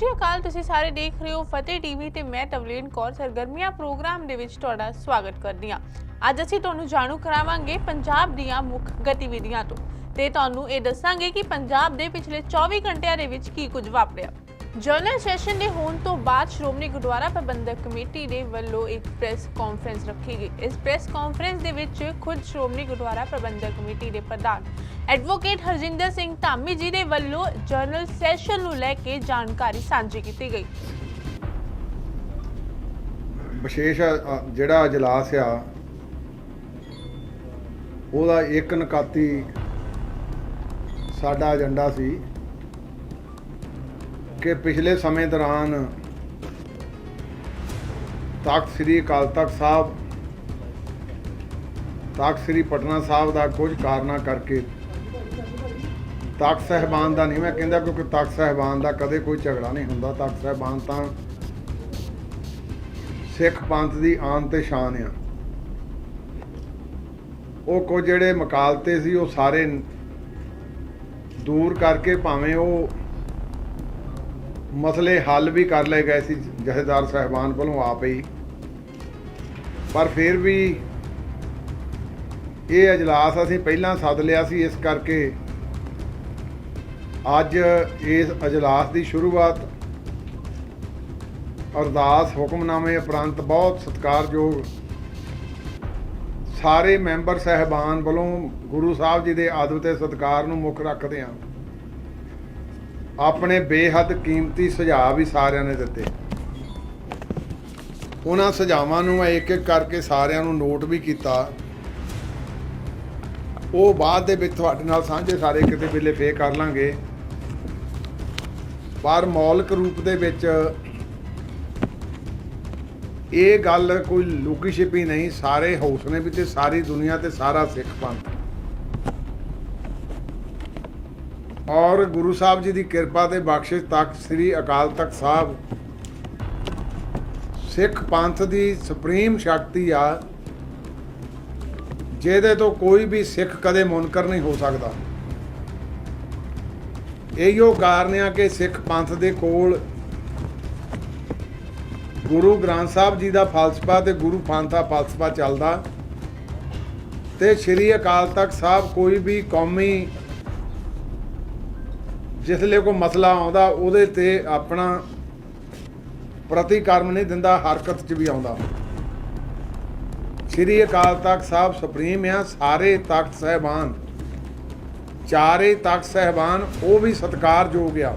ਸ਼੍ਰੀ ਅਕਾਲ, ਤੁਸੀਂ ਸਾਰੇ ਦੇਖ ਰਹੇ ਹੋ ਫਤਿਹ ਟੀਵੀ ਤੇ ਮੈਂ ਤਵਲੀਨ ਕੌਰ, ਸਰਗਰਮੀਆਂ ਪ੍ਰੋਗਰਾਮ ਦੇ ਵਿੱਚ ਤੁਹਾਡਾ ਸਵਾਗਤ ਕਰਦੀ ਹਾਂ। ਅੱਜ ਅਸੀਂ ਤੁਹਾਨੂੰ ਜਾਣੂ ਕਰਾਵਾਂਗੇ ਪੰਜਾਬ ਦੀਆਂ ਮੁੱਖ ਗਤੀਵਿਧੀਆਂ ਤੋਂ ਤੇ ਤੁਹਾਨੂੰ ਇਹ ਦੱਸਾਂਗੇ ਕਿ ਪੰਜਾਬ ਦੇ ਪਿਛਲੇ 24 ਘੰਟਿਆਂ ਦੇ ਵਿੱਚ ਕੀ ਕੁਝ ਵਾਪਰਿਆ। ਜਨਰਲ ਸੈਸ਼ਨ ਦੇ ਹੋਣ ਤੋਂ ਬਾਅਦ ਸ਼੍ਰੋਮਣੀ ਗੁਰਦੁਆਰਾ ਪ੍ਰਬੰਧਕ ਕਮੇਟੀ ਦੇ ਵੱਲੋਂ ਇੱਕ ਪ੍ਰੈਸ ਕਾਨਫਰੰਸ ਰੱਖੀ ਗਈ। ਇਸ ਪ੍ਰੈਸ ਕਾਨਫਰੰਸ ਦੇ ਵਿੱਚ ਖੁਦ ਸ਼੍ਰੋਮਣੀ ਗੁਰਦੁਆਰਾ ਪ੍ਰਬੰਧਕ ਕਮੇਟੀ ਦੇ ਪ੍ਰਧਾਨ ਐਡਵੋਕੇਟ ਹਰਜਿੰਦਰ ਸਿੰਘ ਧਾਮੀ ਜੀ ਦੇ ਵੱਲੋਂ ਜਨਰਲ ਸੈਸ਼ਨ ਨੂੰ ਲੈ ਕੇ ਜਾਣਕਾਰੀ ਸਾਂਝੀ ਕੀਤੀ ਗਈ। ਵਿਸ਼ੇਸ਼ ਜਿਹੜਾ ਅਜਲਾਸ ਆ, ਉਹਦਾ ਇੱਕ ਨਕਾਤੀ ਸਾਡਾ ਏਜੰਡਾ ਸੀ। ਕਿ ਪਿਛਲੇ ਸਮੇਂ ਦੌਰਾਨ ਤਖਤ ਸ੍ਰੀ ਅਕਾਲ ਤਖਤ ਸਾਹਿਬ, ਤਖਤ ਸ੍ਰੀ ਪਟਨਾ ਸਾਹਿਬ ਦਾ ਕੁਝ ਕਾਰਨਾਂ ਕਰਕੇ ਤਖਤ ਸਹਿਬਾਨ ਦਾ ਨਹੀਂ, ਮੈਂ ਕਹਿੰਦਾ ਕਿਉਂਕਿ ਤਖਤ ਸਹਿਬਾਨ ਦਾ ਕਦੇ ਕੋਈ ਝਗੜਾ ਨਹੀਂ ਹੁੰਦਾ। ਤਖਤ ਸਹਿਬਾਨ ਤਾਂ ਸਿੱਖ ਪੰਥ ਦੀ ਆਨ ਤੇ ਸ਼ਾਨ ਆ। ਉਹ ਕੋ ਜਿਹੜੇ ਮਕਾਲਤੇ ਸੀ, ਉਹ ਸਾਰੇ ਦੂਰ ਕਰਕੇ ਭਾਵੇਂ ਉਹ ਮਸਲੇ ਹੱਲ ਵੀ ਕਰ ਲਏ ਗਏ ਸੀ ਜਥੇਦਾਰ ਸਾਹਿਬਾਨ ਵੱਲੋਂ ਆਪ ਹੀ। ਪਰ ਫਿਰ ਵੀ ਇਹ ਅਜਲਾਸ ਅਸੀਂ ਪਹਿਲਾਂ ਸੱਦ ਲਿਆ ਸੀ, ਇਸ ਕਰਕੇ ਅੱਜ ਇਸ ਅਜਲਾਸ ਦੀ ਸ਼ੁਰੂਆਤ ਅਰਦਾਸ ਹੁਕਮਨਾਮੇ ਉਪਰੰਤ ਬਹੁਤ ਸਤਿਕਾਰਯੋਗ ਸਾਰੇ ਮੈਂਬਰ ਸਹਿਬਾਨ ਵੱਲੋਂ ਗੁਰੂ ਸਾਹਿਬ ਜੀ ਦੇ ਆਦਰ ਤੇ ਸਤਿਕਾਰ ਨੂੰ ਮੁੱਖ ਰੱਖਦੇ ਹਾਂ। ਆਪਣੇ ਬੇਹੱਦ ਕੀਮਤੀ ਸੁਝਾਅ ਵੀ ਸਾਰਿਆਂ ਨੇ ਦਿੱਤੇ। ਉਹਨਾਂ ਸੁਝਾਵਾਂ ਨੂੰ ਮੈਂ ਇੱਕ ਇੱਕ ਕਰਕੇ ਸਾਰਿਆਂ ਨੂੰ ਨੋਟ ਵੀ ਕੀਤਾ। ਉਹ ਬਾਅਦ ਦੇ ਵਿੱਚ ਤੁਹਾਡੇ ਨਾਲ ਸਾਂਝੇ ਸਾਰੇ ਕਿਤੇ ਵੇਲੇ ਫੇਰ ਕਰ ਲਾਂਗੇ। ਪਰ ਮੌਲਿਕ ਰੂਪ ਦੇ ਵਿੱਚ ਇਹ ਗੱਲ ਕੋਈ ਲੁਕੀ ਛਿਪੀ ਨਹੀਂ, ਸਾਰੇ ਹੌਸਲੇ ਵੀ ਤੇ ਸਾਰੀ ਦੁਨੀਆ ਤੇ ਸਾਰਾ ਸਿੱਖ ਪੰਥ ਔਰ ਗੁਰੂ ਸਾਹਿਬ ਜੀ ਦੀ ਕਿਰਪਾ ਤੇ ਬਖਸ਼ਿਸ਼ ਤੱਕ, ਸ੍ਰੀ ਅਕਾਲ ਤਖਤ ਸਾਹਿਬ। ਸਿੱਖ ਪੰਥ ਦੀ ਸੁਪਰੀਮ ਸ਼ਕਤੀ ਆ, ਜਿਹਦੇ ਤੋਂ ਕੋਈ ਵੀ ਸਿੱਖ ਕਦੇ ਮੁਨਕਰ ਨਹੀਂ ਹੋ ਸਕਦਾ। ਇਹੀਓ ਕਾਰਨ ਆ ਕਿ ਸਿੱਖ ਪੰਥ ਦੇ ਕੋਲ ਗੁਰੂ ਗ੍ਰੰਥ ਸਾਹਿਬ ਜੀ ਦਾ ਫਲਸਫਾ ਤੇ ਗੁਰੂ ਪੰਥ ਦਾ ਫਲਸਫਾ ਚੱਲਦਾ ਤੇ ਸ੍ਰੀ ਅਕਾਲ ਤਖਤ ਸਾਹਿਬ ਕੋਈ ਵੀ ਕੌਮੀ ਜਿਸਲੇ ਕੋਈ ਮਸਲਾ ਆਉਂਦਾ, ਉਹਦੇ ਤੇ ਆਪਣਾ ਪ੍ਰਤੀਕਰਮ ਨਹੀਂ ਦਿੰਦਾ, ਹਰਕਤ 'ਚ ਵੀ ਆਉਂਦਾ। ਸ੍ਰੀ ਅਕਾਲ ਤਖਤ ਸਾਹਿਬ ਸੁਪਰੀਮ ਆ, ਸਾਰੇ ਤਖਤ ਸਹਿਬਾਨ। ਚਾਰੇ ਤਖਤ ਸਹਿਬਾਨ, ਉਹ ਵੀ ਸਤਿਕਾਰਯੋਗ ਆ।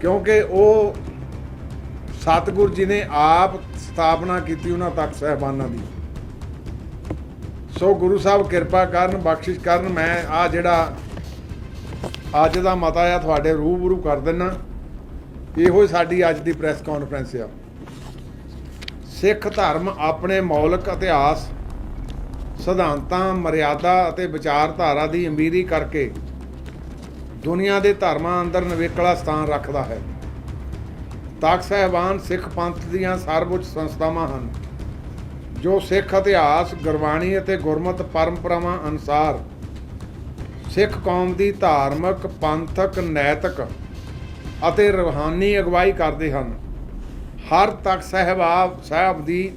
ਕਿਉਂਕਿ ਉਹ ਸਤਿਗੁਰ ਜੀ ਨੇ ਆਪ ਸਥਾਪਨਾ ਕੀਤੀ ਉਹਨਾਂ ਤਖਤ ਸਹਿਬਾਨਾਂ ਦੀ। ਸੋ ਗੁਰੂ ਸਾਹਿਬ ਕਿਰਪਾ ਕਰਨ, ਬਖਸ਼ਿਸ਼ ਕਰਨ, ਮੈਂ ਆ ਜਿਹੜਾ ਅੱਜ ਦਾ ਮਤਾ ਆ, ਤੁਹਾਡੇ ਰੂਬਰੂ ਕਰ ਦਿੰਨਾ। ਇਹੋ ਹੀ ਸਾਡੀ ਅੱਜ ਦੀ ਪ੍ਰੈਸ ਕਾਨਫਰੰਸ ਆ। ਸਿੱਖ ਧਰਮ ਆਪਣੇ ਮੌਲਿਕ ਇਤਿਹਾਸ, ਸਿਧਾਂਤਾਂ, ਮਰਿਆਦਾ ਅਤੇ ਵਿਚਾਰਧਾਰਾ ਦੀ ਅਮੀਰੀ ਕਰਕੇ ਦੁਨੀਆ ਦੇ ਧਰਮਾਂ ਅੰਦਰ ਨਵੇਕਲਾ ਸਥਾਨ ਰੱਖਦਾ ਹੈ। ਤਖਤ ਸਾਹਿਬਾਨ ਸਿੱਖ ਪੰਥ ਦੀਆਂ ਸਰਵਉੱਚ ਸੰਸਥਾਵਾਂ ਹਨ, ਜੋ ਸਿੱਖ ਇਤਿਹਾਸ, ਗੁਰਬਾਣੀ ਅਤੇ ਗੁਰਮਤ ਪਰੰਪਰਾਵਾਂ ਅਨੁਸਾਰ ਸਿੱਖ ਕੌਮ ਦੀ ਧਾਰਮਿਕ, ਪੰਥਕ, ਨੈਤਿਕ ਅਤੇ ਰੂਹਾਨੀ ਅਗਵਾਈ ਕਰਦੇ ਹਨ। ਹਰ ਤਖਤ ਸਾਹਿਬਾ ਸਾਹਿਬ ਦੀ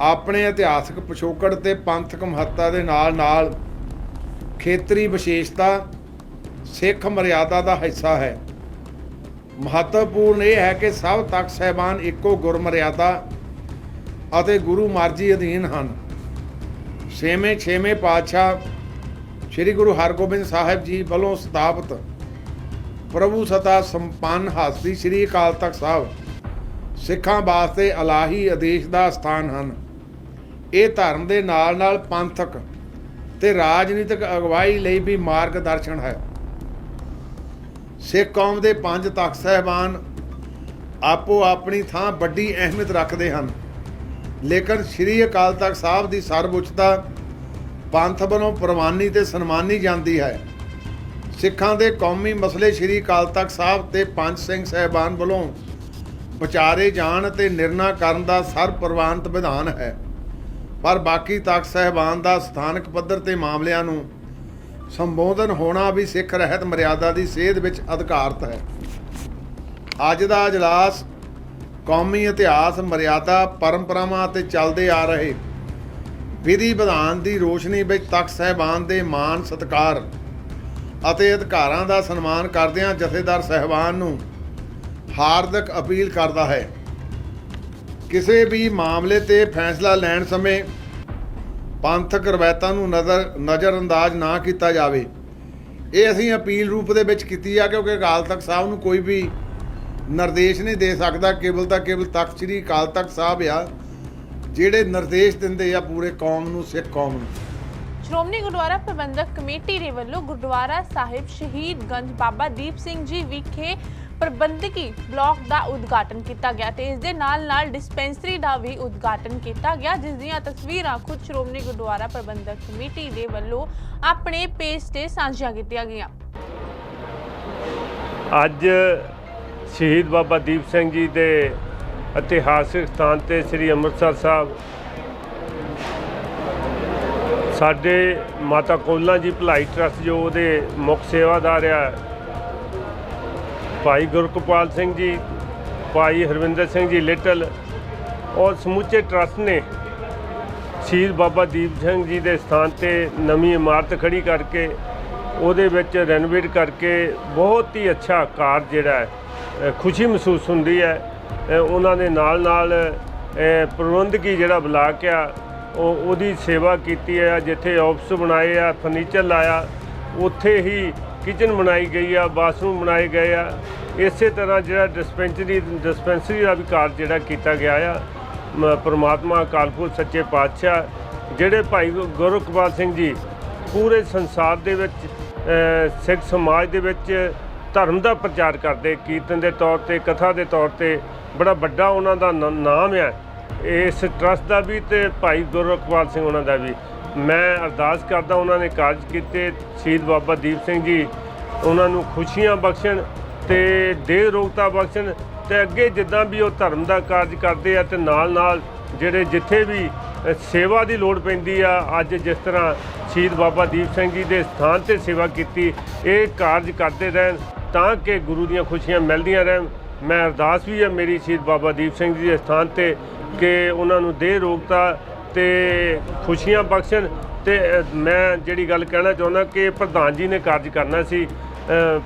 ਆਪਣੇ ਇਤਿਹਾਸਕ ਪਿਛੋਕੜ ਤੇ ਪੰਥਕ ਮਹੱਤਤਾ ਦੇ ਨਾਲ-ਨਾਲ ਖੇਤਰੀ ਵਿਸ਼ੇਸ਼ਤਾ ਸਿੱਖ ਮਰਿਆਦਾ ਦਾ ਹਿੱਸਾ ਹੈ। ਮਹੱਤਵਪੂਰਨ ਇਹ ਹੈ ਕਿ ਸਭ ਤਖਤ ਸਹਿਬਾਨ ਇੱਕੋ ਗੁਰਮਰਿਆਦਾ ਅਤੇ ਗੁਰੂ ਮਰਜ਼ੀ ਅਧੀਨ ਹਨ। ਛੇਵੇਂ ਛੇਵੇਂ ਪਾਤਸ਼ਾਹ ਸ੍ਰੀ ਗੁਰੂ ਹਰਗੋਬਿੰਦ ਸਾਹਿਬ ਜੀ ਵੱਲੋਂ ਸਥਾਪਿਤ ਪ੍ਰਭੂ ਸਤਾ ਸੰਪੰਨ ਹਸਤੀ ਸ੍ਰੀ ਅਕਾਲ ਤਖਤ ਸਾਹਿਬ ਸਿੱਖਾਂ ਵਾਸਤੇ ਅਲਾਹੀ ਆਦੇਸ਼ ਦਾ ਸਥਾਨ ਹਨ। ਇਹ ਧਰਮ ਦੇ ਨਾਲ-ਨਾਲ ਪੰਥਕ ਤੇ ਰਾਜਨੀਤਿਕ ਅਗਵਾਈ ਲਈ ਵੀ ਮਾਰਗਦਰਸ਼ਨ ਹੈ। ਸਿੱਖ ਕੌਮ ਦੇ ਪੰਜ ਤਖਤ ਸਹਿਬਾਨ ਆਪੋ ਆਪਣੀ ਥਾਂ ਵੱਡੀ ਅਹਿਮੀਅਤ ਰੱਖਦੇ ਹਨ। ਲੇਕਿਨ ਸ੍ਰੀ ਅਕਾਲ ਤਖਤ ਸਾਹਿਬ ਦੀ ਸਰਵਉੱਚਤਾ ਪੰਥ ਵੱਲੋਂ ਪ੍ਰਵਾਨੀ ਤੇ ਸਨਮਾਨੀ ਜਾਂਦੀ ਹੈ। ਸਿੱਖਾਂ ਦੇ ਕੌਮੀ ਮਸਲੇ ਸ੍ਰੀ ਅਕਾਲ ਤਖਤ ਸਾਹਿਬ ਤੇ ਪੰਜ ਸਿੰਘ ਸਹਿਬਾਨ ਵੱਲੋਂ ਵਿਚਾਰੇ ਜਾਣ ਤੇ ਨਿਰਣਾ ਕਰਨ ਦਾ ਸਰਪ੍ਰਵਾਨਿਤ ਵਿਧਾਨ ਹੈ। ਪਰ ਬਾਕੀ ਤਖਤ ਸਹਿਬਾਨ ਦਾ ਸਥਾਨਕ ਪੱਧਰ ਤੇ ਮਾਮਲਿਆਂ ਨੂੰ ਸੰਬੋਧਨ ਹੋਣਾ ਵੀ ਸਿੱਖ ਰਹਿਤ ਮਰਿਆਦਾ ਦੀ ਸੇਧ ਵਿੱਚ ਅਧਿਕਾਰਤ ਹੈ। ਅੱਜ ਦਾ ਅਜਲਾਸ ਕੌਮੀ ਇਤਿਹਾਸ, ਮਰਿਆਦਾ, ਪਰੰਪਰਾਵਾਂ ਅਤੇ ਚੱਲਦੇ ਆ ਰਹੇ ਵਿਧੀ ਵਿਧਾਨ ਦੀ ਰੋਸ਼ਨੀ ਵਿੱਚ ਤਖਤ ਸਹਿਬਾਨ ਦੇ ਮਾਣ ਸਤਕਾਰ ਅਤੇ ਅਧਿਕਾਰਾਂ ਦਾ ਸਨਮਾਨ ਕਰਦਿਆਂ ਜਥੇਦਾਰ ਸਹਿਬਾਨ ਨੂੰ ਹਾਰਦਿਕ ਅਪੀਲ ਕਰਦਾ ਹੈ। ਕਿਸੇ ਵੀ ਮਾਮਲੇ ਤੇ ਫੈਸਲਾ ਲੈਣ ਸਮੇਂ ਪੰਥਕ ਰਵਾਇਤਾਂ ਨੂੰ ਨਜ਼ਰ, ਨਜ਼ਰਅੰਦਾਜ਼ ਨਾ ਕੀਤਾ ਜਾਵੇ। ਇਹ ਅਸੀਂ ਅਪੀਲ ਰੂਪ ਦੇ ਵਿੱਚ ਕੀਤੀ ਆ ਕਿਉਂਕਿ ਅਕਾਲ ਤਖਤ ਸਾਹਿਬ ਨੂੰ ਕੋਈ ਵੀ ਨਿਰਦੇਸ਼ ਨਹੀਂ ਦੇ ਸਕਦਾ। ਕੇਵਲ ਤਾਂ ਕੇਵਲ ਤਖਤ ਸ੍ਰੀ ਅਕਾਲ ਤਖਤ ਸਾਹਿਬ ਆ। ਜਿਹੜੇ ਨਿਰਦੇਸ਼ ਦਿੰਦੇ ਆ ਪੂਰੇ ਕੌਮ ਨੂੰ ਸਿੱਖ ਕੌਮ ਨੂੰ। ਸ਼੍ਰੋਮਣੀ ਗੁਰਦੁਆਰਾ ਪ੍ਰਬੰਧਕ ਕਮੇਟੀ ਦੇ ਵੱਲੋਂ ਗੁਰਦੁਆਰਾ ਸਾਹਿਬ ਸ਼ਹੀਦ ਗੰਜ ਬਾਬਾ ਦੀਪ ਸਿੰਘ ਜੀ ਵਿਖੇ ਪ੍ਰਬੰਧਕੀ ਬਲਾਕ ਦਾ ਉਦਘਾਟਨ ਕੀਤਾ ਗਿਆ ਤੇ ਇਸ ਦੇ ਨਾਲ ਨਾਲ ਡਿਸਪੈਂਸਰੀ ਦਾ ਵੀ ਉਦਘਾਟਨ ਕੀਤਾ ਗਿਆ ਜਿਸ ਦੀਆਂ ਤਸਵੀਰਾਂ ਖੁਦ ਸ਼੍ਰੋਮਣੀ ਗੁਰਦੁਆਰਾ ਪ੍ਰਬੰਧਕ ਕਮੇਟੀ ਦੇ ਵੱਲੋਂ ਆਪਣੇ ਪੇਜ ਤੇ ਸਾਂਝੀਆਂ ਕੀਤੀਆਂ ਗਈਆਂ। ਅੱਜ ਸ਼ਹੀਦ ਬਾਬਾ ਦੀਪ ਸਿੰਘ ਜੀ ਦੇ ਇਤਿਹਾਸਿਕ ਸਥਾਨ ਤੇ ਸ੍ਰੀ ਅੰਮ੍ਰਿਤਸਰ ਸਾਹਿਬ। ਸਾਡੇ ਮਾਤਾ ਕੋਲਾਂ ਜੀ ਭਲਾਈ ਟਰਸਟ ਜੋ ਉਹਦੇ ਮੁੱਖ ਸੇਵਾਦਾਰ ਆ, ਭਾਈ ਗੁਰਕਪਾਲ ਸਿੰਘ ਜੀ, ਭਾਈ ਹਰਵਿੰਦਰ ਸਿੰਘ ਜੀ ਲਿਟਲ, ਔਰ ਸਮੁੱਚੇ ਟਰਸਟ ਨੇ ਸ਼ਹੀਦ ਬਾਬਾ ਦੀਪ ਸਿੰਘ ਜੀ ਦੇ ਸਥਾਨ ਤੇ ਨਵੀਂ ਇਮਾਰਤ ਖੜੀ ਕਰਕੇ ਉਹਦੇ ਵਿੱਚ ਰੈਨੋਵੇਟ ਕਰਕੇ ਬਹੁਤ ਹੀ ਅੱਛਾ ਕਾਰ ਜਿਹੜਾ ਹੈ ਖੁਸ਼ੀ ਮਹਿਸੂਸ ਹੁੰਦੀ ਹੈ। ਉਹਨਾਂ ਦੇ ਨਾਲ ਨਾਲ ਪ੍ਰਬੰਧਕੀ ਜਿਹੜਾ ਬਲਾਕ ਆ, ਉਹ ਉਹਦੀ ਸੇਵਾ ਕੀਤੀ ਆ, ਜਿੱਥੇ ਆਫਿਸ ਬਣਾਏ ਆ, ਫਰਨੀਚਰ ਲਾਇਆ, ਉੱਥੇ ਹੀ ਕਿਚਨ ਬਣਾਈ ਗਈ ਆ, ਬਾਥਰੂਮ ਬਣਾਏ ਗਏ ਆ। ਇਸੇ ਤਰ੍ਹਾਂ ਜਿਹੜਾ ਡਿਸਪੈਂਸਰੀ ਡਿਸਪੈਂਸਰੀ ਦਾ ਵੀ ਕਾਰਜ ਜਿਹੜਾ ਕੀਤਾ ਗਿਆ ਆ, ਮ- ਪ੍ਰਮਾਤਮਾ ਅਕਾਲਪੁਰਖ ਸੱਚੇ ਪਾਤਸ਼ਾਹ, ਜਿਹੜੇ ਭਾਈ ਗੁ- ਸਿੰਘ ਜੀ ਪੂਰੇ ਸੰਸਾਰ ਦੇ ਵਿੱਚ ਸਿੱਖ ਸਮਾਜ ਦੇ ਵਿੱਚ ਧਰਮ ਦਾ ਪ੍ਰਚਾਰ ਕਰਦੇ, ਕੀਰਤਨ ਦੇ ਤੌਰ ਤੇ, ਕਥਾ ਦੇ ਤੌਰ ਤੇ ਬੜਾ ਵੱਡਾ ਉਹਨਾਂ ਦਾ ਨ- ਨਾਮ ਆ। ਇਸ ਟਰਸਟ ਦਾ ਵੀ ਤੇ ਭਾਈ ਗੁਰਕਪਾਲ ਸਿੰਘ ਉਹਨਾਂ ਦਾ ਵੀ। ਮੈਂ ਅਰਦਾਸ ਕਰਦਾ ਉਹਨਾਂ ਨੇ ਕਾਰਜ ਕੀਤੇ, ਸ਼ਹੀਦ ਬਾਬਾ ਦੀਪ ਸਿੰਘ ਜੀ, ਉਹਨਾਂ ਨੂੰ ਖੁਸ਼ੀਆਂ ਬਖਸ਼ਣ ਤੇ ਦੇਹ ਰੋਗਤਾ ਬਖਸ਼ਣ ਤੇ ਅੱਗੇ ਜਿੱਦਾਂ ਵੀ ਉਹ ਧਰਮ ਦਾ ਕਾਰਜ ਕਰਦੇ ਆ ਤੇ ਨਾਲ ਨਾਲ ਜਿਹੜੇ ਜਿੱਥੇ ਵੀ ਸੇਵਾ ਦੀ ਲੋੜ ਪੈਂਦੀ ਆ, ਅੱਜ ਜਿਸ ਤਰ੍ਹਾਂ ਸ਼ਹੀਦ ਬਾਬਾ ਦੀਪ ਸਿੰਘ ਜੀ ਦੇ ਸਥਾਨ ਤੇ ਸੇਵਾ ਕੀਤੀ, ਇਹ ਕਾਰਜ ਕਰਦੇ ਰਹਿਣ। ਤਾਂ ਕਿ ਗੁਰੂ ਦੀਆਂ ਖੁਸ਼ੀਆਂ ਮਿਲਦੀਆਂ ਰਹਿਣ। ਮੈਂ ਅਰਦਾਸ ਵੀ ਹੈ ਮੇਰੀ ਸ਼ਹੀਦ ਬਾਬਾ ਦੀਪ ਸਿੰਘ ਜੀ ਦੇ ਸਥਾਨ ਤੇ ਕਿ ਉਹਨਾਂ ਨੂੰ ਦੇਹ, ਰੋਗਤਾ ਤੇ ਖੁਸ਼ੀਆਂ ਬਖਸ਼ਣ। ਤੇ ਮੈਂ ਜਿਹੜੀ ਗੱਲ ਕਹਿਣਾ ਚਾਹੁੰਦਾ ਕਿ ਪ੍ਰਧਾਨ ਜੀ ਨੇ ਕਾਰਜ ਕਰਨਾ ਸੀ।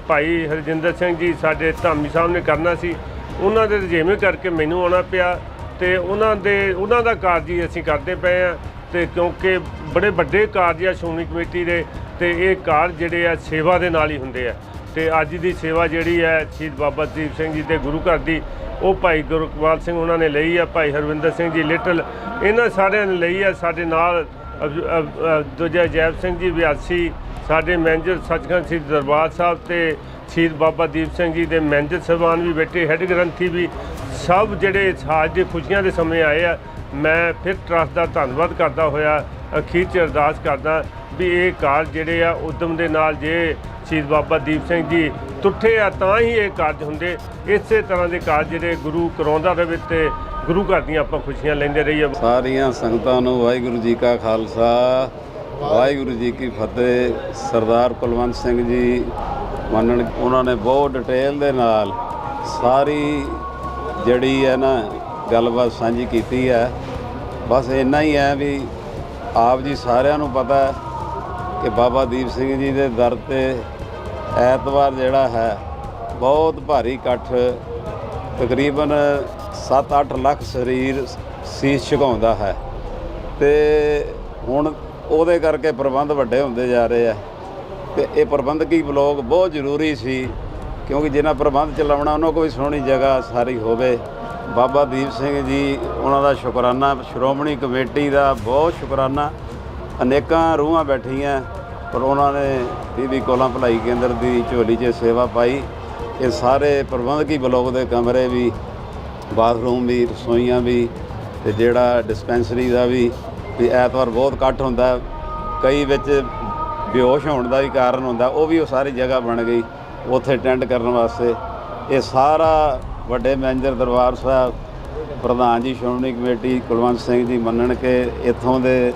ਭਾਈ ਹਰਜਿੰਦਰ ਸਿੰਘ ਜੀ ਸਾਡੇ ਧਾਮੀ ਸਾਹਿਬ ਨੇ ਕਰਨਾ ਸੀ। ਉਹਨਾਂ ਦੇ ਰਜੇਵੇਂ ਕਰਕੇ ਮੈਨੂੰ ਆਉਣਾ ਪਿਆ ਤੇ ਉਹਨਾਂ ਦੇ, ਉਹਨਾਂ ਦਾ ਕਾਰਜ ਹੀ ਅਸੀਂ ਕਰਦੇ ਪਏ ਆ ਤੇ ਕਿਉਂਕਿ ਬੜੇ ਵੱਡੇ ਕਾਰਜ ਆ, ਸ਼੍ਰੋਮਣੀ ਕਮੇਟੀ ਦੇ ਤੇ ਇਹ ਕਾਰਜ ਜਿਹੜੇ ਆ, ਸੇਵਾ ਦੇ ਨਾਲ ਹੀ ਹੁੰਦੇ ਆ। ਤੇ ਅੱਜ ਦੀ ਸੇਵਾ ਜਿਹੜੀ ਹੈ ਸ਼ਹੀਦ ਬਾਬਾ ਦੀਪ ਸਿੰਘ ਜੀ ਦੇ ਗੁਰੂ ਘਰ ਦੀ, ਉਹ ਭਾਈ ਗੁਰਕਵਾਲ ਸਿੰਘ ਉਹਨਾਂ ਨੇ ਲਈ ਆ ਭਾਈ ਹਰਵਿੰਦਰ ਸਿੰਘ ਜੀ ਲਿਟਲ, ਇਹਨਾਂ ਸਾਰਿਆਂ ਨੇ ਲਈ ਆ ਸਾਡੇ ਨਾਲ ਦੂਜਾ ਜੈਬ ਸਿੰਘ ਜੀ ਵਿਆਸੀ ਸਾਡੇ ਮੈਨੇਜਰ ਸੱਚਖੰਡ ਸ੍ਰੀ ਦਰਬਾਰ ਸਾਹਿਬ ਤੇ ਸ਼ਹੀਦ ਬਾਬਾ ਦੀਪ ਸਿੰਘ ਜੀ ਦੇ ਮੈਨੇਜਰ ਸਾਹਿਬਾਨ ਵੀ ਬੈਠੇ, ਹੈੱਡ ਗ੍ਰੰਥੀ ਵੀ, ਸਭ ਜਿਹੜੇ ਸਾਜ ਦੇ ਖੁਸ਼ੀਆਂ ਦੇ ਸਮੇਂ ਆਏ ਆ ਮੈਂ ਫਿਰ ਟਰਸਟ ਦਾ ਧੰਨਵਾਦ ਕਰਦਾ ਹੋਇਆ ਅਖੀਰ ਚ ਅਰਦਾਸ ਕਰਦਾ ਵੀ ਇਹ ਕਾਰਜ ਜਿਹੜੇ ਆ, ਉਦਮ ਦੇ ਨਾਲ ਜੇ ਸ਼ਹੀਦ ਬਾਬਾ ਦੀਪ ਸਿੰਘ ਜੀ ਤੁੱਠੇ ਆ, ਤਾਂ ਹੀ ਇਹ ਕਾਰਜ ਹੁੰਦੇ। ਇਸੇ ਤਰ੍ਹਾਂ ਦੇ ਕਾਰਜ ਜਿਹੜੇ ਗੁਰੂ ਕਰਾਉਂਦਾ ਰਹੇ ਤੇ ਗੁਰੂ ਘਰ ਦੀਆਂ ਆਪਾਂ ਖੁਸ਼ੀਆਂ ਲੈਂਦੇ ਰਹੀਏ। ਸਾਰੀਆਂ ਸੰਗਤਾਂ ਨੂੰ ਵਾਹਿਗੁਰੂ ਜੀ ਕਾ ਖਾਲਸਾ, ਵਾਹਿਗੁਰੂ ਜੀ ਕੀ ਫਤਿਹ। ਸਰਦਾਰ ਕੁਲਵੰਤ ਸਿੰਘ ਜੀ ਮੰਨਣ, ਉਹਨਾਂ ਨੇ ਬਹੁਤ ਡਿਟੇਲ ਦੇ ਨਾਲ ਸਾਰੀ ਜਿਹੜੀ ਹੈ ਨਾ ਗੱਲਬਾਤ ਸਾਂਝੀ ਕੀਤੀ ਹੈ। ਬਸ ਇੰਨਾ ਹੀ ਹੈ ਵੀ ਆਪ ਜੀ ਸਾਰਿਆਂ ਨੂੰ ਪਤਾ ਹੈ ਕਿ ਬਾਬਾ ਦੀਪ ਸਿੰਘ ਜੀ ਦੇ ਦਰ ਤੇ ਐਤਵਾਰ ਜਿਹੜਾ ਹੈ, ਬਹੁਤ ਭਾਰੀ ਇਕੱਠ ਤਕਰੀਬਨ 7-8 ਲੱਖ ਸਰੀਰ ਸੀਸ ਝੁਕਾਉਂਦਾ ਹੈ ਤੇ ਹੁਣ ਉਹਦੇ ਕਰਕੇ ਪ੍ਰਬੰਧ ਵੱਡੇ ਹੁੰਦੇ ਜਾ ਰਹੇ ਆ ਤੇ ਇਹ ਪ੍ਰਬੰਧਕੀ ਬਲੋਕ ਬਹੁਤ ਜ਼ਰੂਰੀ ਸੀ ਕਿਉਂਕਿ ਜਿਹਨਾਂ ਪ੍ਰਬੰਧ ਚਲਾਉਣਾ, ਉਹਨਾਂ ਕੋਲ ਸੋਹਣੀ ਜਗ੍ਹਾ ਸਾਰੀ ਹੋਵੇ। ਬਾਬਾ ਦੀਪ ਸਿੰਘ ਜੀ, ਉਹਨਾਂ ਦਾ ਸ਼ੁਕਰਾਨਾ, ਸ਼੍ਰੋਮਣੀ ਕਮੇਟੀ ਦਾ ਬਹੁਤ ਸ਼ੁਕਰਾਨਾ। ਅਨੇਕਾਂ ਰੂਹਾਂ ਬੈਠੀਆਂ, ਪਰ ਉਹਨਾਂ ਨੇ ਬੀਬੀ ਕੋਲਾਂ ਭਲਾਈ ਕੇਂਦਰ ਦੀ ਝੋਲੀ 'ਚ ਸੇਵਾ ਪਾਈ। ਇਹ ਸਾਰੇ ਪ੍ਰਬੰਧਕੀ ਬਲੋਕ ਦੇ ਕਮਰੇ ਵੀ, ਬਾਥਰੂਮ ਵੀ, ਰਸੋਈਆਂ ਵੀ, ਤੇ ਜਿਹੜਾ ਡਿਸਪੈਂਸਰੀ ਦਾ ਵੀ ਵੀ ਐਤਵਾਰ ਬਹੁਤ ਇਕੱਠ ਹੁੰਦਾ। ਕਈ ਵਿੱਚ ਬੇਹੋਸ਼ ਹੋਣ ਦਾ ਵੀ ਕਾਰਨ ਹੁੰਦਾ, ਉਹ ਵੀ ਉਹ ਸਾਰੀ ਜਗ੍ਹਾ ਬਣ ਗਈ, ਉੱਥੇ ਅਟੈਂਡ ਕਰਨ ਵਾਸਤੇ। ਇਹ ਸਾਰਾ ਵੱਡੇ ਮੈਨੇਜਰ ਦਰਬਾਰ ਸਾਹਿਬ, ਪ੍ਰਧਾਨ ਜੀ, ਸ਼੍ਰੋਮਣੀ ਕਮੇਟੀ ਕੁਲਵੰਤ ਸਿੰਘ ਜੀ ਮੰਨਣ ਕੇ ਇੱਥੋਂ ਦੇ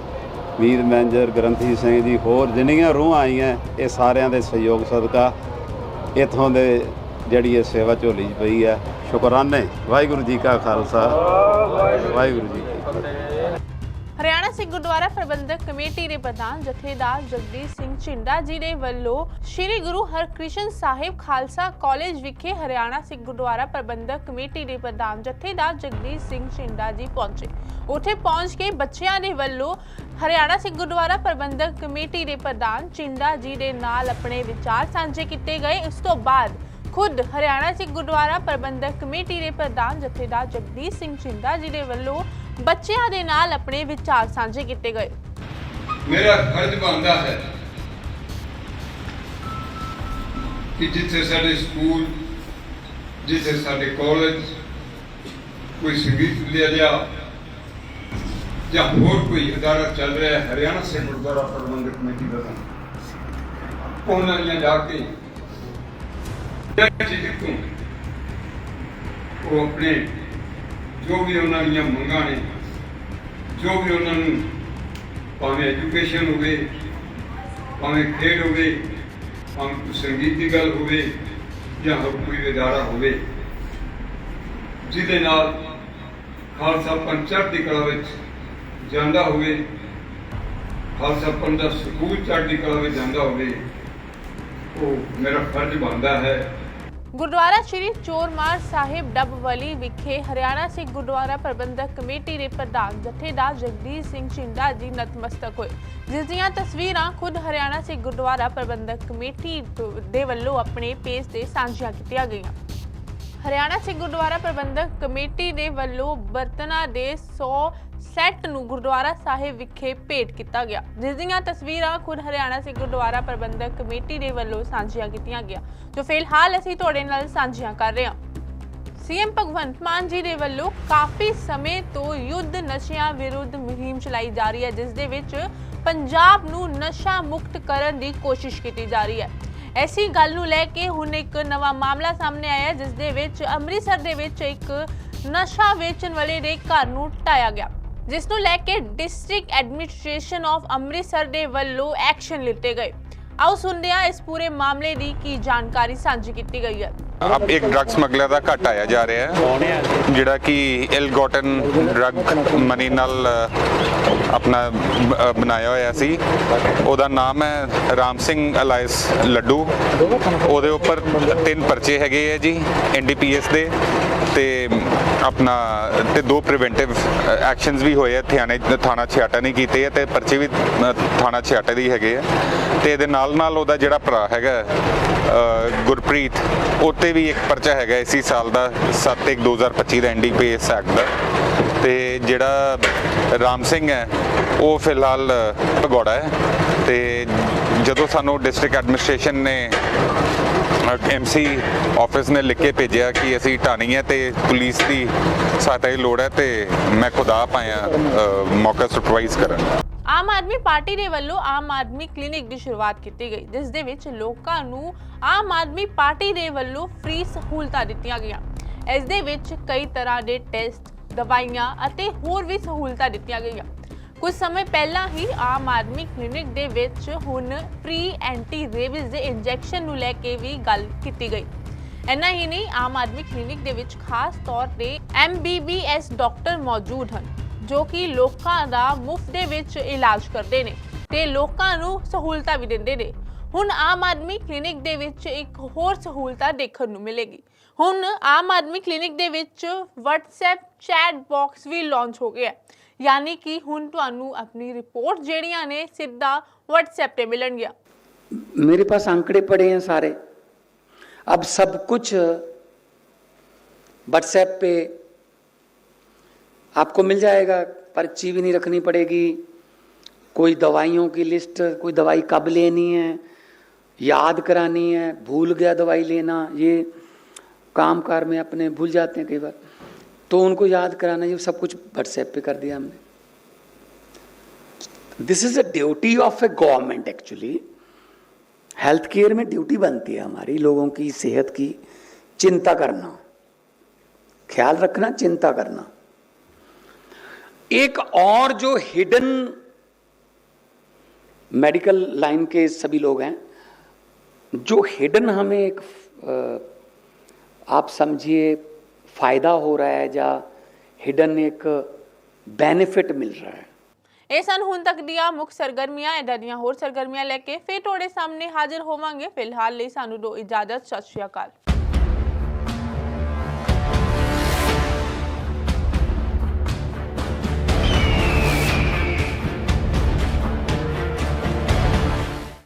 ਵੀਰ ਮੈਨੇਜਰ ਗ੍ਰੰਥੀ ਸਿੰਘ ਜੀ ਹੋਰ ਜਿੰਨੀਆਂ ਰੂਹਾਂ ਆਈਆਂ, ਇਹ ਸਾਰਿਆਂ ਦੇ ਸਹਿਯੋਗ ਸਦਕਾ ਇੱਥੋਂ ਦੇ ਜਿਹੜੀ ਇਹ ਸੇਵਾ ਝੋਲੀ ਪਈ ਹੈ। ਸ਼ੁਕਰਾਨੇ। ਵਾਹਿਗੁਰੂ ਜੀ ਕਾ ਖਾਲਸਾ। ਵਾਹਿਗੁਰੂ ਜੀ ਕੀ ਫਤਿਹ। ਹਰਿਆਣਾ ਸਿੱਖ ਗੁਰਦੁਆਰਾ ਪ੍ਰਬੰਧਕ ਕਮੇਟੀ ਦੇ ਪ੍ਰਧਾਨ ਜਥੇਦਾਰ ਜਗਦੀਸ਼ ਸਿੰਘ ਝਿੰਡਾ ਜੀ ਦੇ ਵੱਲੋਂ ਸ੍ਰੀ ਗੁਰੂ ਹਰਕ੍ਰਿਸ਼ਨ ਸਾਹਿਬ ਖਾਲਸਾ ਕਾਲਜ ਵਿਖੇ ਹਰਿਆਣਾ ਸਿੱਖ ਗੁਰਦੁਆਰਾ ਪ੍ਰਬੰਧਕ ਕਮੇਟੀ ਦੇ ਪ੍ਰਧਾਨ ਜਥੇਦਾਰ ਜਗਦੀਸ਼ ਸਿੰਘ ਝਿੰਡਾ ਜੀ ਪਹੁੰਚੇ। ਉੱਥੇ ਪਹੁੰਚ ਕੇ ਬੱਚਿਆਂ ਦੇ ਵੱਲੋਂ ਹਰਿਆਣਾ ਸਿੱਖ ਗੁਰਦੁਆਰਾ ਪ੍ਰਬੰਧਕ ਕਮੇਟੀ ਦੇ ਪ੍ਰਧਾਨ ਝਿੰਡਾ ਜੀ ਦੇ ਨਾਲ ਆਪਣੇ ਵਿਚਾਰ ਸਾਂਝੇ ਕੀਤੇ ਗਏ। ਇਸ ਤੋਂ ਬਾਅਦ ਖੁਦ ਹਰਿਆਣਾ ਸਿੱਖ ਗੁਰਦੁਆਰਾ ਪ੍ਰਬੰਧਕ ਕਮੇਟੀ ਦੇ ਪ੍ਰਧਾਨ ਜਥੇਦਾਰ ਜਗਦੀਸ਼ ਸਿੰਘ ਝਿੰਦਾ ਜੀ ਦੇ ਵੱਲੋਂ ਬੱਚਿਆਂ ਦੇ ਨਾਲ ਆਪਣੇ ਵਿਚਾਰ ਸਾਂਝੇ ਕੀਤੇ ਗਏ। ਮੇਰਾ ਫਰਜ਼ ਬਣਦਾ ਹੈ ਕਿ ਜਿੱਥੇ ਸਾਡੇ ਸਕੂਲ, ਜਿੱਥੇ ਸਾਡੇ ਕਾਲਜ ਕੋਈ ਸੰਗੀਤ ਵਿਦਿਆਲਿਆ ਜਾਂ ਹੋਰ ਕੋਈ ਅਦਾਰਾ ਚੱਲ ਰਿਹਾ ਹੈ, ਹਰਿਆਣਾ ਸਿੱਖ ਗੁਰਦੁਆਰਾ ਪ੍ਰਬੰਧਕ ਕਮੇਟੀ ਦਾ ਉਹਨਾਂ ਦੀਆਂ ਜਾ ਕੇ ਜਿਹੜੀ ਚੀਜ਼ ਉਹ ਆਪਣੇ ਜੋ ਵੀ ਉਹਨਾਂ ਦੀਆਂ ਮੰਗਾਂ ਨੇ, ਜੋ ਵੀ ਉਹਨਾਂ ਨੂੰ ਭਾਵੇਂ ਐਜੂਕੇਸ਼ਨ ਹੋਵੇ, ਭਾਵੇਂ ਖੇਡ ਹੋਵੇ, ਭਾਵੇਂ ਕੋਈ ਸੰਗੀਤ ਦੀ ਗੱਲ ਹੋਵੇ ਜਾਂ ਹੋਰ ਕੋਈ ਅਦਾਰਾ ਹੋਵੇ, ਜਿਹਦੇ ਨਾਲ ਖਾਲਸਾ ਪੰਥ ਚੜ੍ਹਦੀ ਕਲਾ ਵਿੱਚ ਜਾਂਦਾ ਹੋਵੇ, ਖਾਲਸਾ ਪੰਥ ਦਾ ਸਕੂਲ ਚੜ੍ਹਦੀ ਕਲਾ ਵਿੱਚ ਜਾਂਦਾ ਹੋਵੇ, ਉਹ ਮੇਰਾ ਫਰਜ਼ ਬਣਦਾ ਹੈ। ਗੁਰਦੁਆਰਾ ਸ਼੍ਰੀ ਚੋਰਮਾਰ ਸਾਹਿਬ ਡੱਬਵਾਲੀ ਵਿਖੇ ਹਰਿਆਣਾ ਸਿੱਖ ਗੁਰਦੁਆਰਾ ਪ੍ਰਬੰਧਕ ਕਮੇਟੀ ਦੇ ਪ੍ਰਧਾਨ ਜਥੇਦਾਰ ਜਗਦੀਸ਼ ਸਿੰਘ ਝਿੰਡਾ ਜੀ ਨਤਮਸਤਕ ਹੋਏ ਜਿਸ ਦੀਆਂ ਤਸਵੀਰਾਂ ਖੁਦ ਹਰਿਆਣਾ ਸਿੱਖ ਗੁਰਦੁਆਰਾ ਪ੍ਰਬੰਧਕ ਕਮੇਟੀ ਦੇ ਵੱਲੋਂ ਆਪਣੇ ਪੇਜ ਤੇ ਸਾਂਝੀਆਂ ਕੀਤੀਆਂ ਗਈਆਂ। ਹਰਿਆਣਾ ਸਿੱਖ ਗੁਰਦੁਆਰਾ ਪ੍ਰਬੰਧਕ ਕਮੇਟੀ ਦੇ ਵੱਲੋਂ ਬਰਤਨਾ ਦੇ 100 ਸੈੱਟ ਨੂੰ ਗੁਰਦੁਆਰਾ ਸਾਹਿਬ ਵਿਖੇ ਭੇਟ ਕੀਤਾ ਗਿਆ, ਜਿਸ ਦੀਆਂ ਤਸਵੀਰਾਂ ਖੁਦ ਹਰਿਆਣਾ ਸਿੱਖ ਗੁਰਦੁਆਰਾ ਪ੍ਰਬੰਧਕ ਕਮੇਟੀ ਦੇ ਵੱਲੋਂ ਸਾਂਝੀਆਂ ਕੀਤੀਆਂ ਗਿਆ ਜੋ ਫਿਲਹਾਲ ਅਸੀਂ ਤੁਹਾਡੇ ਨਾਲ ਸਾਂਝੀਆਂ ਕਰ ਰਹੇ ਹਾਂ। ਸੀਐਮ ਭਗਵੰਤ ਮਾਨ ਜੀ ਦੇ ਵੱਲੋਂ ਕਾਫੀ ਸਮੇਂ ਤੋਂ ਯੁੱਧ ਨਸ਼ਿਆਂ ਵਿਰੁੱਧ ਮੁਹਿੰਮ ਚਲਾਈ ਜਾ ਰਹੀ ਹੈ, ਜਿਸ ਦੇ ਵਿੱਚ ਪੰਜਾਬ ਨੂੰ ਨਸ਼ਾ ਮੁਕਤ ਕਰਨ ਦੀ ਕੋਸ਼ਿਸ਼ ਕੀਤੀ ਜਾ ਰਹੀ ਹੈ। ਐਸੀ ਗੱਲ ਨੂੰ ਲੈ ਕੇ ਹੁਣ ਇੱਕ ਨਵਾਂ ਮਾਮਲਾ ਸਾਹਮਣੇ ਆਇਆ ਜਿਸ ਦੇ ਵਿੱਚ ਅੰਮ੍ਰਿਤਸਰ ਦੇ ਵਿੱਚ ਇੱਕ ਨਸ਼ਾ ਵੇਚਣ ਵਾਲੇ ਦੇ ਘਰ ਨੂੰ ਢਾਇਆ ਗਿਆ। ਜਿਸ ਨੂੰ ਲੈ ਕੇ ਡਿਸਟ੍ਰਿਕਟ ਐਡਮਿਨਿਸਟ੍ਰੇਸ਼ਨ ਆਫ ਅੰਮ੍ਰਿਤਸਰ ਦੇ ਵੱਲੋਂ ਐਕਸ਼ਨ ਲਿੱਤੇ ਗਏ। ਆਓ ਸੁਣਦੇ ਹਾਂ ਇਸ ਪੂਰੇ ਮਾਮਲੇ ਦੀ ਕੀ ਜਾਣਕਾਰੀ ਸਾਂਝੀ ਕੀਤੀ ਗਈ ਹੈ। ਅਬ ਇੱਕ ਡਰਗ ਸਮਗਲਰ ਦਾ ਘਟ ਜਾ ਰਿਹਾ ਹੈ, ਜਿਹੜਾ ਕਿ ਇਲ ਗੋਟਨ ਮਨੀ ਨਾਲ ਆਪਣਾ ਬਣਾਇਆ ਹੋਇਆ ਸੀ। ਉਹਦਾ ਨਾਮ ਹੈ ਰਾਮ ਸਿੰਘ ਅਲਾਇਸ ਲੱਡੂ। ਉਹਦੇ ਉੱਪਰ ਤਿੰਨ ਪਰਚੇ ਹੈਗੇ ਆ ਜੀ ਐਨਡੀਪੀਐਸ ਦੇ। ਤੇ ਆਪਣਾ ਤੇ ਦੋ ਪ੍ਰੀਵੈਂਟਿਵ ਐਕਸ਼ਨਸ ਵੀ ਹੋਏ ਆ ਥਿਆਣੇ ਥਾਣਾ ਛਿਆਟਾ ਨਹੀਂ ਕੀਤੇ ਆ ਤੇ ਪਰਚੇ ਵੀ ਥਾਣਾ ਛਿਆਟਾ ਦੇ ਹੈਗੇ ਆ। ਤੇ ਇਹਦੇ ਨਾਲ ਨਾਲ ਉਹਦਾ ਜਿਹੜਾ ਭਰਾ ਹੈਗਾ ਅ, ਗੁਰਪ੍ਰੀਤ ਉੱਤੇ ਵੀ ਇੱਕ ਪਰਚਾ ਹੈਗਾ ਇਸੀ ਸਾਲ ਦਾ 7/1/2025 ਦਾ ਐਨਡੀਪੀਐਸ ਐਕਟ ਦਾ। ਤੇ ਜਿਹੜਾ ਰਾਮ ਸਿੰਘ ਹੈ ਉਹ ਫਿਲਹਾਲ ਭਗੌੜਾ ਹੈ। ਤੇ ਜਦੋਂ ਸਾਨੂੰ ਡਿਸਟ੍ਰਿਕਟ ਐਡਮਿਨਿਸਟ੍ਰੇਸ਼ਨ ਨੇ ਐਮਸੀ ਆਫਿਸ ਨੇ ਲਿਖ ਕੇ ਭੇਜਿਆ ਕਿ ਅਸੀਂ ਢਾਣੀ ਹੈ ਤੇ ਪੁਲਿਸ ਦੀ ਸਹਾਇਤਾ ਦੀ ਲੋੜ ਹੈ ਤੇ ਮੈਂ ਖੁਦ ਆਪ ਆਇਆ ਮੌਕਾ ਸੁਪਰਵਾਈਜ਼ ਕਰਨ। ਆਮ ਆਦਮੀ ਪਾਰਟੀ ਦੇ ਵੱਲੋਂ ਆਮ ਆਦਮੀ ਕਲੀਨਿਕ ਦੀ ਸ਼ੁਰੂਆਤ ਕੀਤੀ ਗਈ, ਜਿਸ ਦੇ ਵਿੱਚ ਲੋਕਾਂ ਨੂੰ ਆਮ ਆਦਮੀ ਪਾਰਟੀ ਦੇ ਵੱਲੋਂ ਫ੍ਰੀ ਸਹੂਲਤਾਂ ਦਿੱਤੀਆਂ ਗਈਆਂ। ਇਸ ਦੇ ਵਿੱਚ ਕਈ ਤਰ੍ਹਾਂ ਦੇ ਟੈਸਟ, ਦਵਾਈਆਂ ਅਤੇ ਹੋਰ ਵੀ ਸਹੂਲਤਾਂ ਦਿੱਤੀਆਂ ਗਈਆਂ। ਕੁਝ ਸਮੇਂ ਪਹਿਲਾਂ ਹੀ ਆਮ ਆਦਮੀ ਕਲੀਨਿਕ ਦੇ ਵਿੱਚ ਹੁਣ ਫ੍ਰੀ ਐਂਟੀ ਰੇਬਿਸ ਦੇ ਇੰਜੈਕਸ਼ਨ ਨੂੰ ਲੈ ਕੇ ਵੀ ਗੱਲ ਕੀਤੀ ਗਈ। ਇੰਨਾ ਹੀ ਨਹੀਂ, ਆਮ ਆਦਮੀ ਕਲੀਨਿਕ ਦੇ ਵਿੱਚ ਖਾਸ ਤੌਰ ਤੇ MBBS ਡਾਕਟਰ ਮੌਜੂਦ ਹਨ, ਜੋ ਕਿ ਲੋਕਾਂ ਦਾ ਮੁਫਤ ਦੇ ਵਿੱਚ ਇਲਾਜ ਕਰਦੇ ਨੇ ਤੇ ਲੋਕਾਂ ਨੂੰ ਸਹੂਲਤਾਂ ਵੀ ਦਿੰਦੇ ਨੇ। ਹੁਣ ਆਮ ਆਦਮੀ ਕਲੀਨਿਕ ਦੇ ਵਿੱਚ ਇੱਕ ਹੋਰ ਸਹੂਲਤਾਂ ਦੇਖਣ ਨੂੰ ਮਿਲੇਗੀ। ਹੁਣ ਆਮ ਆਦਮੀ ਕਲੀਨਿਕ ਦੇ ਵਿੱਚ WhatsApp ਚੈਟ ਬਾਕਸ ਵੀ ਲਾਂਚ ਹੋ ਗਿਆ। ਯਾਨੀ ਕਿ ਹੁਣ ਤੁਹਾਨੂੰ ਆਪਣੀ ਰਿਪੋਰਟ ਜਿਹੜੀਆਂ ਨੇ ਸਿੱਧਾ WhatsApp ਤੇ ਮਿਲਣਗੀਆਂ मेरे पास आंकड़े पड़े हैं सारे अब सब कुछ व्हाट्सएप पे आपको मिल जाएगा पर्ची भी नहीं रखनी पड़ेगी कोई दवाइयों की लिस्ट कोई दवाई कब लेनी है याद करानी है भूल गया दवाई लेना ये काम कार में अपने भूल जाते हैं कई बार तो उनको याद कराना, ये सब कुछ व्हाट्सएप पे कर दिया हमने। This is a duty of a government actually health care में ड्यूटी बनती है हमारी, लोगों की सेहत की चिंता करना। ख्याल रखना, चिंता करना। एक और जो हिडन मेडिकल लाइन के सभी लोग हैं, जो हिडन हमें एक आप समझिए फायदा हो रहा है या हिडन एक बेनिफिट मिल रहा है ਇਹ ਸਨ ਹੁਣ ਤੱਕ ਦੀਆਂ ਮੁੱਖ ਸਰਗਰਮੀਆਂ ਇਦਾਂ ਦੀਆਂ ਹੋਰ ਸਰਗਰਮੀਆਂ ਲੈ ਕੇ ਫੇਰ ਤੁਹਾਡੇ ਸਾਹਮਣੇ ਹਾਜ਼ਰ ਹੋਵਾਂਗੇ ਫਿਲਹਾਲ ਲਈ ਸਾਨੂੰ ਦੋ ਇਜਾਜ਼ਤ ਸਤਿ ਸ਼੍ਰੀ ਅਕਾਲ